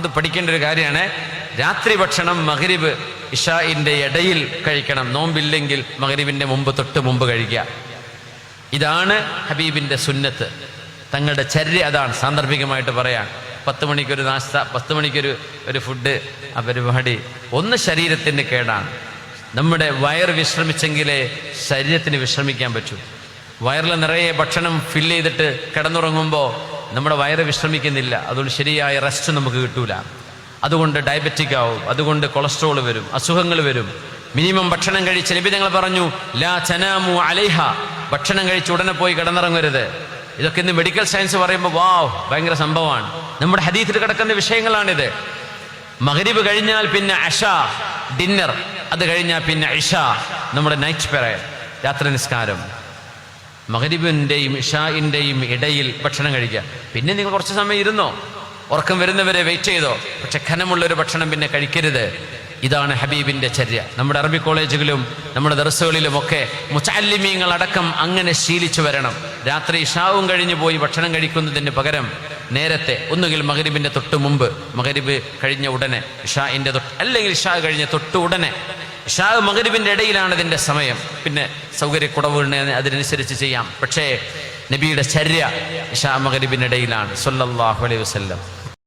അത് പഠിക്കേണ്ട ഒരു കാര്യമാണ്. രാത്രി ഭക്ഷണം മഹരിബ് ഇഷാഇന്റെ ഇടയിൽ കഴിക്കണം. നോമ്പില്ലെങ്കിൽ മഹരിബിന്റെ മുമ്പ് തൊട്ട് മുമ്പ് കഴിക്കുക. ഇതാണ് ഹബീബിന്റെ സുന്നത്ത്. തങ്ങളുടെ ചര്യ അതാണ്. സാന്ദർഭികമായിട്ട് പറയാൻ പത്ത് മണിക്കൊരു നാസ്ത പത്ത് മണിക്കൊരു ഒരു ഫുഡ് ആ പരിപാടി. ഒന്ന് ശരീരത്തിന് കേടാണ്. നമ്മുടെ വയർ വിശ്രമിച്ചെങ്കിലേ ശരീരത്തിന് വിശ്രമിക്കാൻ പറ്റൂ. വയറിൽ നിറയെ ഭക്ഷണം ഫില്ല് ചെയ്തിട്ട് കിടന്നുറങ്ങുമ്പോൾ നമ്മുടെ വയറ് വിശ്രമിക്കുന്നില്ല. അതുകൊണ്ട് ശരിയായ റെസ്റ്റ് നമുക്ക് കിട്ടൂല. അതുകൊണ്ട് ഡയബറ്റിക് ആവും. അതുകൊണ്ട് കൊളസ്ട്രോൾ വരും. അസുഖങ്ങൾ വരും. മിനിമം ഭക്ഷണം കഴിച്ച് ഞങ്ങൾ പറഞ്ഞു ലാ ചനാമു അലൈഹ. ഭക്ഷണം കഴിച്ച് ഉടനെ പോയി കിടന്നിറങ്ങരുത്. ഇതൊക്കെ ഇന്ന് മെഡിക്കൽ സയൻസ് പറയുമ്പോൾ വാവ് ഭയങ്കര സംഭവമാണ്. നമ്മുടെ ഹദീത്തിൽ കിടക്കുന്ന വിഷയങ്ങളാണിത്. മഹരീബ് കഴിഞ്ഞാൽ പിന്നെ അഷ ഡിന്നർ അത് കഴിഞ്ഞാൽ പിന്നെ ഇഷ. നമ്മുടെ നൈറ്റ് പെറ രാത്രി നിസ്കാരം. മകരിബിന്റെയും ഇഷായിന്റെയും ഇടയിൽ ഭക്ഷണം കഴിക്കുക പിന്നെ നിങ്ങൾ കുറച്ച് സമയം ഇരുന്നോ? ഉറക്കം വരുന്നവരെ വെയിറ്റ് ചെയ്തോ? പക്ഷെ ഖനമുള്ളൊരു ഭക്ഷണം പിന്നെ കഴിക്കരുത്. ഇതാണ് ഹബീബിന്റെ ചര്യ. നമ്മുടെ അറബി കോളേജുകളിലും നമ്മുടെ ദർസുകളിലുമൊക്കെ മുച്ചാലിമീങ്ങൾ അങ്ങനെ ശീലിച്ചു വരണം. രാത്രി ഇഷാവും കഴിഞ്ഞു പോയി ഭക്ഷണം കഴിക്കുന്നതിന് പകരം നേരത്തെ ഒന്നുകിൽ മകരിബിന്റെ തൊട്ട് മുമ്പ്. മകരിബ് കഴിഞ്ഞ ഉടനെ ഇഷാഇന്റെ തൊട്ട് അല്ലെങ്കിൽ ഇഷാ കഴിഞ്ഞ തൊട്ട് ഉടനെ ഇഷാ മകരിബിന്റെ ഇടയിലാണ് ഇതിന്റെ സമയം. പിന്നെ സൗകര്യക്കുറവുകൾ അതിനനുസരിച്ച് ചെയ്യാം. പക്ഷേ നബിയുടെ ചര്യ ഇഷാ ഇടയിലാണ്. സൊല്ലാഹു അലൈഹി വസല്ലം.